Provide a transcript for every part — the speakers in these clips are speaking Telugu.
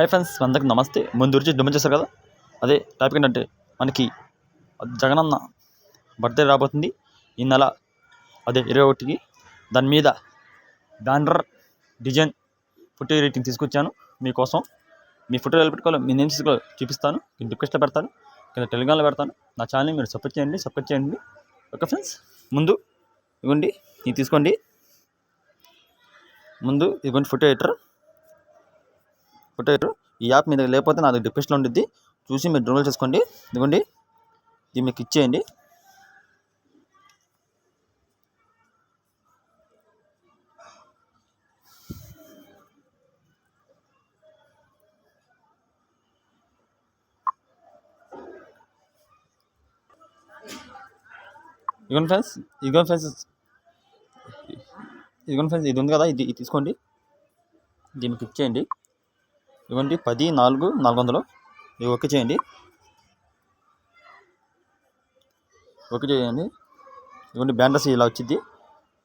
హాయ్ ఫ్రెండ్స్ అందరికి నమస్తే. ముందు గురించి డిమాండ్ చేస్తారు కదా? అదే టాపిక్ ఏంటంటే మనకి జగనన్న బర్త్డే రాబోతుంది. ఈ నెల అదే ఇరవై ఒకటికి దాని మీద బ్యానర్ డిజైన్ ఫోటో రేటింగ్ తీసుకొచ్చాను మీకోసం. మీ ఫోటో ఎలా పెట్టుకోవాలో మీ నేమ్స్ చూపిస్తాను. కింద రిక్వెస్ట్లో పెడతాను. కింద టెలిగ్రామ్లో పెడతాను. నా ఛానల్ని మీరు సపోర్ట్ చేయండి సపోర్ట్ చేయండి. ఓకే ఫ్రెండ్స్ ముందు ఇవ్వండి ఇది తీసుకోండి. ముందు ఇవ్వండి ఫోటో ఎడిటర్ ఫోటో ఈ యాప్ మీద లేకపోతే నాకు డిప్రెషన్లో ఉంటుంది చూసి మీరు డౌన్లోడ్ చేసుకోండి. ఇదిగోండి. ఇది మీకు ఇచ్చేయండి. ఇదిగోండి ఫ్రెండ్స్. ఇదిగోండి ఫ్రెండ్స్. ఇదిగోండి ఫ్రెండ్స్. ఇది ఉంది కదా. ఇది ఇది తీసుకోండి. దీనికి ఇచ్చేయండి. ఇవ్వండి. పది నాలుగు నాలుగు వందలు ఇవి ఓకే చేయండి. ఓకే చేయండి. ఇవ్వండి బ్యాండర్ సైజ్ ఇలా వచ్చింది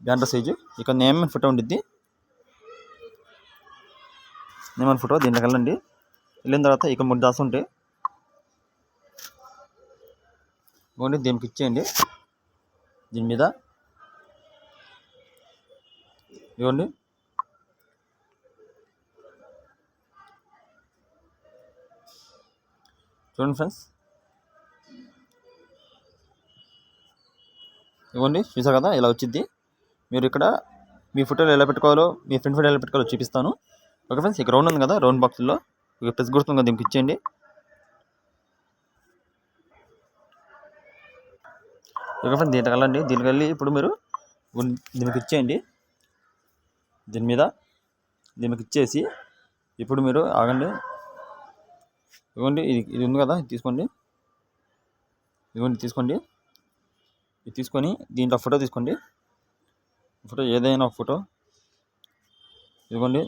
బ్యాండర్ సైజు. ఇక్కడ నేమ్ ఫోటో ఉండిద్ది. నేమ్ ఫోటో దీంట్లోకి వెళ్ళండి. వెళ్ళిన తర్వాత ఇక్కడ మూడు దాస్ ఉంటాయి ఇవ్వండి దీనికి ఇచ్చేయండి. దీని మీద ఇవ్వండి. చూడండి ఫ్రెండ్స్. ఇవ్వండి చూసారు కదా ఇలా వచ్చింది. మీరు ఇక్కడ మీ ఫోటోలు ఎలా పెట్టుకోవాలో మీ ఫ్రెండ్ ఫోటో ఎలా పెట్టుకోవాలో చూపిస్తాను. ఓకే ఫ్రెండ్స్ ఇక్కడ రౌండ్ ఉంది కదా రౌండ్ బాక్స్లో. ఇక ప్రెస్ గుర్తుంది కదా దీనికి ఇచ్చేయండి. ఓకే ఫ్రెండ్స్ దీనికి వెళ్ళండి దీనికి వెళ్ళి ఇప్పుడు మీరు దీనికి ఇచ్చేయండి. దీని మీద దీనికి ఇచ్చేసి ఇప్పుడు మీరు ఆగండి. ఇదిగోండి ఇది ఇది ఉంది కదా ఇది తీసుకోండి. ఇదిగోండి తీసుకోండి. ఇది తీసుకొని దీంట్లో ఫోటో తీసుకోండి. ఫోటో ఏదైనా ఒక ఫోటో. ఇదిగోండి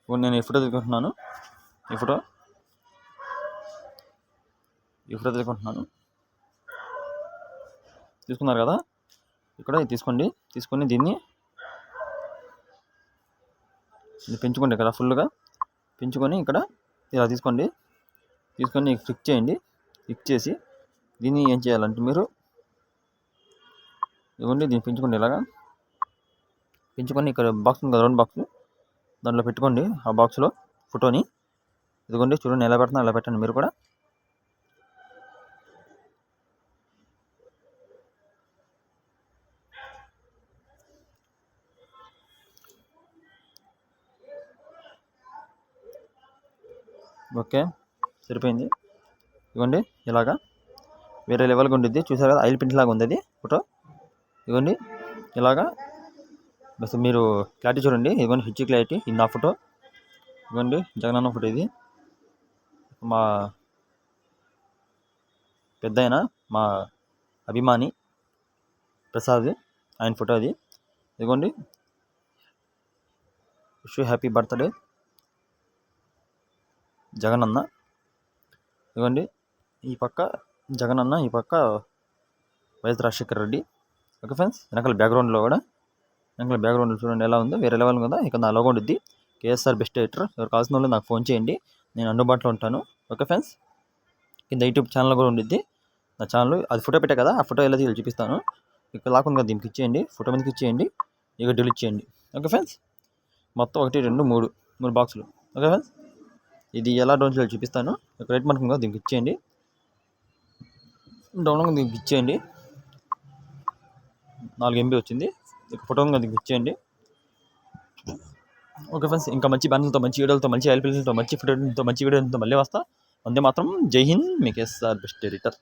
ఇప్పుడు నేను ఈ ఫోటో తీసుకుంటున్నాను. ఈ ఫోటో. ఈ ఫోటో తీసుకుంటున్నాను. తీసుకున్నారు కదా? ఇక్కడ ఇది తీసుకోండి. తీసుకొని దీన్ని ఇది పెంచుకోండి ఇక్కడ ఫుల్గా. పెంచుకొని ఇక్కడ ఇలా తీసుకోండి. తీసుకొని క్లిక్ చేయండి. క్లిక్ చేసి దీన్ని ఏం చేయాలంటే మీరు ఇవ్వండి దీన్ని పెంచుకోండి ఇలాగా. పెంచుకొని ఇక్కడ బాక్స్ ఉంది కదా రౌండ్ బాక్స్ దాంట్లో పెట్టుకోండి ఆ బాక్స్లో ఫోటోని ఇదిగోండి చూడండి ఎలా పెడుతున్నా అలా పెట్టండి మీరు కూడా. ఓకే సరిపోయింది. ఇవ్వండి ఇలాగా వేరే లెవెల్గా ఉండిద్ది. చూసారు కదా ఆయిల్ ప్రింట్ లాగా ఉంది అది ఫోటో ఇవ్వండి ఇలాగా. బస్ మీరు క్లారిటీ చూడండి. ఇవ్వండి హెచ్ క్లారిటీ ఇది నా ఫోటో ఇవ్వండి జగనన్న ఫోటో ఇది. మా పెద్ద మా అభిమాని ప్రసాద్ ఆయన ఫోటో అది. ఇదిగోండి విష్ హ్యాపీ బర్త్డే జగనన్న. ఇవ్వండి ఈ పక్క జగనన్న ఈ పక్క YS Rajasekhar Reddy. Okay friends వెనకాల బ్యాక్గ్రౌండ్లో కూడా వెనకాల బ్యాక్గ్రౌండ్లో చూడండి ఎలా ఉందో వేరే లెవెల్ ఉందా ఇక నా లోగో ఉంటుంది కేఎస్ఆర్ బెస్ట్ ఎడిటర్. ఎవరు కావాల్సిన వాళ్ళు నాకు ఫోన్ చేయండి నేను అందుబాటులో ఉంటాను. ఓకే ఫ్రెండ్స్ కింద యూట్యూబ్ ఛానల్ కూడా ఉండిద్ది. నా ఛానల్ అది ఫోటో పెట్టా కదా ఆ ఫోటో ఎలా తీయాలి చూపిస్తాను. ఇక్కడ లాక్కుంది దీనికి ఇచ్చేయండి ఫోటో మీదకి ఇచ్చేయండి ఇక డిలీట్ చేయండి. ఓకే ఫ్రెండ్స్ మొత్తం ఒకటి రెండు మూడు మూడు బాక్సులు. ఓకే ఫ్రెండ్స్ ఇది ఎలా డౌన్ చేయాలో చూపిస్తాను. రైట్ మార్క్ కదా దీనికి ఇచ్చేయండి. డౌన్ దీనికి ఇచ్చేయండి. నాలుగు ఎంబీ వచ్చింది. ఇక ఫోటో దీనికి ఇచ్చేయండి. ఓకే ఫ్రెండ్స్ ఇంకా మంచి బ్యానర్లతో మంచి వీడియోలతో మంచి ఎల్పీలతో మంచి ఫోటోలతో మంచి వీడియోలతో మళ్ళీ వస్తా. అంతే మాత్రం. జై హింద్. మీకు ఎస్ఆర్ బెస్ట్ ఎడిటర్.